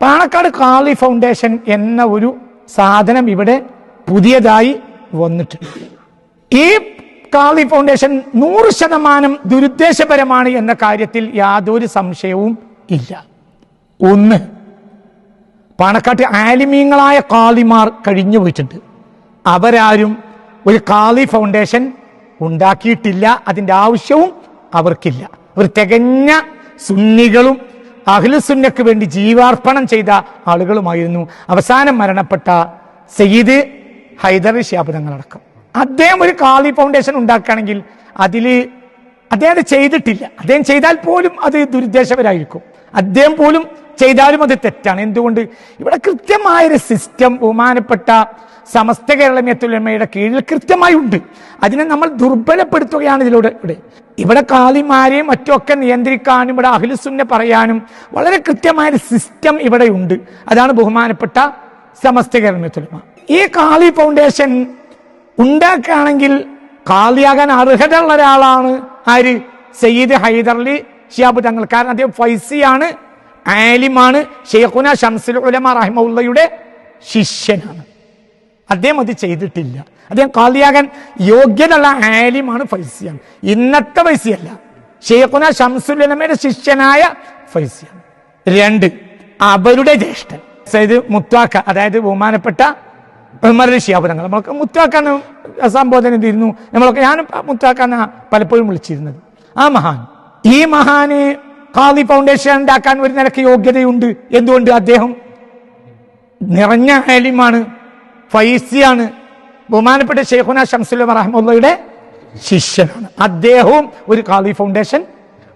പാണക്കാട് കാളി foundation എന്ന ഒരു സാധനം ഇവിടെ പുതിയതായി വന്നിട്ടുണ്ട് ഈ കാളി ഫൗണ്ടേഷൻ നൂറ് ശതമാനം ദുരുദ്ദേശപരമാണ് എന്ന കാര്യത്തിൽ യാതൊരു സംശയവും ഇല്ല. ഒന്ന് പാണക്കാട്ട് ആലിമീങ്ങളായ കാളിമാർ കഴിഞ്ഞു പോയിട്ടുണ്ട്. അവരാരും ഒരു കാളി ഫൗണ്ടേഷൻ ഉണ്ടാക്കിയിട്ടില്ല. അതിന്റെ ആവശ്യവും അവർക്കില്ല. അവർ തികഞ്ഞ സുന്നികളും അഖിലുസുന്നക്ക് വേണ്ടി ജീവാർപ്പണം ചെയ്ത ആളുകളുമായിരുന്നു. അവസാനം മരണപ്പെട്ട സയ്യിദ് ഹൈദർ ഷിയാബ് തങ്ങളടക്കം. അദ്ദേഹം ഒരു കാളി ഫൗണ്ടേഷൻ ഉണ്ടാക്കുകയാണെങ്കിൽ അതിൽ അദ്ദേഹം ചെയ്തിട്ടില്ല. അദ്ദേഹം ചെയ്താൽ പോലും അത് ദുരുദ്ദേശപരായിരിക്കും അദ്ദേഹം പോലും ചെയ്താലും അത് തെറ്റാണ്. എന്തുകൊണ്ട്? ഇവിടെ കൃത്യമായൊരു സിസ്റ്റം ബഹുമാനപ്പെട്ട സമസ്ത കേരള കേരളമയത്തുലമയുടെ കീഴിൽ കൃത്യമായി ഉണ്ട്. അതിനെ നമ്മൾ ദുർബലപ്പെടുത്തുകയാണ് ഇതിലൂടെ. ഇവിടെ ഇവിടെ കാളിമാരെയും മറ്റുമൊക്കെ നിയന്ത്രിക്കാനും ഇവിടെ അഖിലുസുന്നെ പറയാനും വളരെ കൃത്യമായൊരു സിസ്റ്റം ഇവിടെ ഉണ്ട്. അതാണ് ബഹുമാനപ്പെട്ട സമസ്ത കേരള കേരളമയത്തുലമ ഈ കാളി ഫൗണ്ടേഷൻ ഉണ്ടാക്കുകയാണെങ്കിൽ കാളിയാകാൻ അർഹത ഉള്ള ഒരാളാണ് ആര്? സയ്യിദ് ഹൈദർലി ഷിയാബ് തങ്ങൾ. കാരണം അദ്ദേഹം ഫൈസിയാണ് ആലിമാണ് ഷെയ്ഖുന ഷംസുൽ ഉലമ റഹിമുള്ളയുടെ ശിഷ്യനാണ്. അദ്ദേഹം അത് ചെയ്തിട്ടില്ല. അദ്ദേഹം കാളിയാകാൻ യോഗ്യതയുള്ള ആലിമാണ് ഫൈസിയാണ്. ഇന്നത്തെ ഫൈസിയല്ല. ഷെയ്ഖുന ഷംസുൽ ഉലമയുടെ ശിഷ്യനായ ഫൈസിയാണ്. രണ്ട് അവരുടെ ജ്യേഷ്ഠൻ. സൈദ് മുത്താക്ക അതായത് ബഹുമാനപ്പെട്ട നമ്മൾക്ക് നമ്മളൊക്കെ മുത്താക്കാന്ന് സംബോധന ചെയ്തിരുന്നു. നമ്മളൊക്കെ ഞാൻ മുത്താക്കാന്ന പലപ്പോഴും വിളിച്ചിരുന്നത്. ആ മഹാൻ ഈ മഹാന് ഖാദി ഫൗണ്ടേഷൻ ഉണ്ടാക്കാൻ ഒരു നിലയ്ക്ക് യോഗ്യതയുണ്ട്. എന്തുകൊണ്ട്? അദ്ദേഹം നിറഞ്ഞ ആലിമാണ് ഫൈസിയാണ് ബഹുമാനപ്പെട്ട ഷെയ്ഖുന ഷംസുലം റഹ്മുള്ളയുടെ ശിഷ്യനാണ്. അദ്ദേഹവും ഒരു ഖാദി ഫൗണ്ടേഷൻ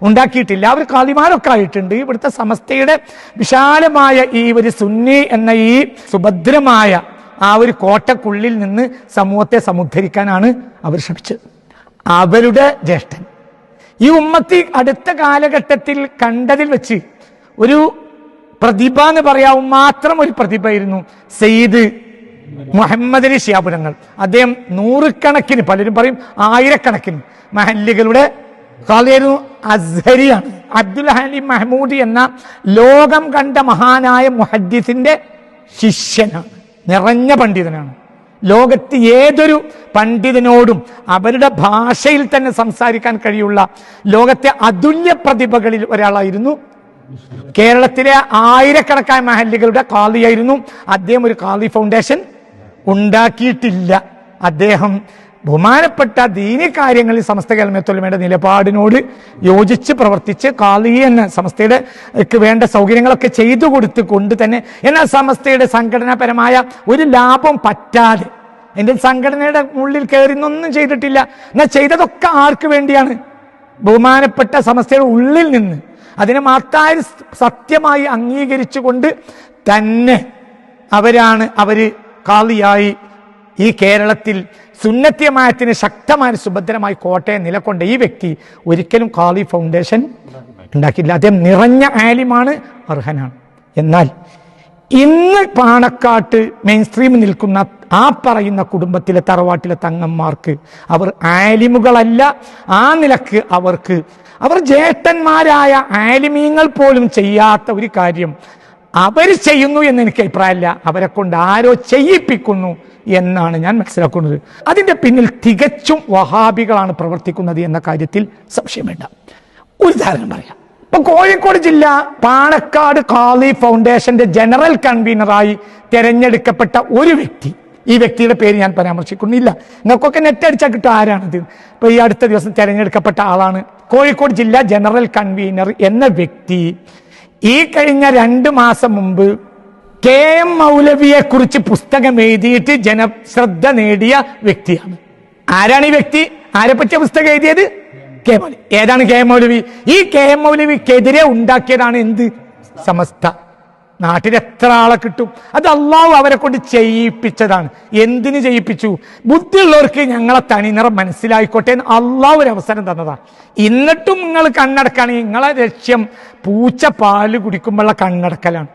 ഉണ്ടാക്കിയിട്ടില്ല. അവർ കാളിമാരൊക്കെ ആയിട്ടുണ്ട്. ഇവിടുത്തെ സമസ്തയുടെ വിശാലമായ ഈ ഒരു സുന്നി എന്ന ഈ സുഭദ്രമായ ആ ഒരു കോട്ടക്കുള്ളിൽ നിന്ന് സമൂഹത്തെ സമുദ്ധരിക്കാനാണ് അവർ ശ്രമിച്ചത്. അവരുടെ ജ്യേഷ്ഠൻ. ഈ ഉമ്മത്തി അടുത്ത കാലഘട്ടത്തിൽ കണ്ടതിൽ വെച്ച് ഒരു പ്രതിഭ എന്ന് പറയാവും മാത്രം ഒരു പ്രതിഭയായിരുന്നു സെയ്ദ് മുഹമ്മദ് അലി ഷിയാപുരങ്ങൾ അദ്ദേഹം നൂറുകണക്കിന് പലരും പറയും ആയിരക്കണക്കിന് മഹല്ലികളുടെ കാലയായിരുന്നു അസ്ഹരിയാണ്. അബ്ദുൽ ഹലീം മഹ്മൂദി എന്ന ലോകം കണ്ട മഹാനായ മുഹദ്ദിസിന്റെ ശിഷ്യനാണ് നിറഞ്ഞ പണ്ഡിതനാണ്. ലോകത്ത് ഏതൊരു പണ്ഡിതനോടും അവരുടെ ഭാഷയിൽ തന്നെ സംസാരിക്കാൻ കഴിയുള്ള ലോകത്തെ അതുല്യ പ്രതിഭകളിൽ ഒരാളായിരുന്നു. കേരളത്തിലെ ആയിരക്കണക്കായ മഹല്ലികളുടെ കാളിയായിരുന്നു അദ്ദേഹം ഒരു കാളി ഫൗണ്ടേഷൻ ഉണ്ടാക്കിയിട്ടില്ല. അദ്ദേഹം ബഹുമാനപ്പെട്ട ദീനി കാര്യങ്ങളിൽ സമസ്ത കേരളമേത്തൊല്ലമയുടെ നിലപാടിനോട് യോജിച്ച് പ്രവർത്തിച്ച് കാളി എന്ന സമസ്തയുടെ വേണ്ട സൗകര്യങ്ങളൊക്കെ ചെയ്തു കൊടുത്ത് കൊണ്ട് തന്നെ എന്നാൽ സമസ്തയുടെ സംഘടനാപരമായ ഒരു ലാഭം പറ്റാതെ എന്റെ സംഘടനയുടെ ഉള്ളിൽ കയറിന്നൊന്നും ചെയ്തിട്ടില്ല. എന്നാൽ ചെയ്തതൊക്കെ ആർക്ക് വേണ്ടിയാണ്? ബഹുമാനപ്പെട്ട സമസ്തയുടെ ഉള്ളിൽ നിന്ന്. അതിനെ മാത്തായ സത്യമായി അംഗീകരിച്ചുകൊണ്ട് തന്നെ അവരാണ് അവർ കാളിയായി ഈ കേരളത്തിൽ സുന്നത്യമായത്തിന് ശക്തമായ സുഭദ്രമായി കോട്ടയം നിലകൊണ്ട ഈ വ്യക്തി ഒരിക്കലും കാളി ഫൗണ്ടേഷൻ ഉണ്ടാക്കിയില്ല അദ്ദേഹം നിറഞ്ഞ ആലിമാണ് അർഹനാണ്. എന്നാൽ ഇന്ന് പാണക്കാട്ട് മെയിൻ സ്ട്രീം നിൽക്കുന്ന ആ പറയുന്ന കുടുംബത്തിലെ തറവാട്ടിലെ തങ്ങന്മാർക്ക് അവർ ആലിമുകളല്ല. ആ നിലയ്ക്ക് അവർക്ക് അവർ ജ്യേഷ്ഠന്മാരായ ആലിമീങ്ങൾ പോലും ചെയ്യാത്ത ഒരു കാര്യം. അവർ ചെയ്യുന്നു എന്ന് എനിക്ക് അഭിപ്രായമില്ല. അവരെ കൊണ്ട് ആരോ ചെയ്യിപ്പിക്കുന്നു എന്നാണ് ഞാൻ മനസ്സിലാക്കുന്നത്. അതിന്റെ പിന്നിൽ തികച്ചും വഹാബികളാണ് പ്രവർത്തിക്കുന്നത് എന്ന കാര്യത്തിൽ സംശയം വേണ്ട. ഒരു ഉദാഹരണം പറയാം. ഇപ്പൊ കോഴിക്കോട് ജില്ല പാണക്കാട് കാളി ഫൗണ്ടേഷന്റെ ജനറൽ കൺവീനറായി തിരഞ്ഞെടുക്കപ്പെട്ട ഒരു വ്യക്തി. ഈ വ്യക്തിയുടെ പേര് ഞാൻ പരാമർശിക്കുന്നില്ല. നിങ്ങൾക്കൊക്കെ നെറ്റ് അടിച്ചാൽ കിട്ടും ആരാണിത്? ഇപ്പൊ ഈ അടുത്ത ദിവസം തിരഞ്ഞെടുക്കപ്പെട്ട ആളാണ് കോഴിക്കോട് ജില്ലാ ജനറൽ കൺവീനർ എന്ന വ്യക്തി. ഈ കഴിഞ്ഞ രണ്ട് മാസം മുമ്പ് കെ എം മൗലവിയെ കുറിച്ച് പുസ്തകം എഴുതിയിട്ട് ജനശ്രദ്ധ നേടിയ വ്യക്തിയാണ്. ആരാണ് ഈ വ്യക്തി? ആരെ പറ്റിയ പുസ്തകം എഴുതിയത്? കെ മൗലവി. ഏതാണ് കെ എം മൗലവി? ഈ കെ എം മൗലവിക്കെതിരെ ഉണ്ടാക്കിയതാണ് എന്ത്? സമസ്ത. നാട്ടിൽ എത്ര ആളെ കിട്ടും? അത് അള്ളാഹു അവരെ കൊണ്ട് ചെയ്യിപ്പിച്ചതാണ്. എന്തിനു ചെയ്യിപ്പിച്ചു? ബുദ്ധിയുള്ളവർക്ക് ഞങ്ങളെ തനിനിറം മനസ്സിലായിക്കോട്ടെ എന്ന് അള്ളാഹു ഒരു അവസരം തന്നതാണ്. എന്നിട്ടും നിങ്ങൾ കണ്ണടക്കാണ്. നിങ്ങളെ ലക്ഷ്യം പൂച്ച പാൽ കുടിക്കുമ്പോഴുള്ള കണ്ണടക്കലാണ്.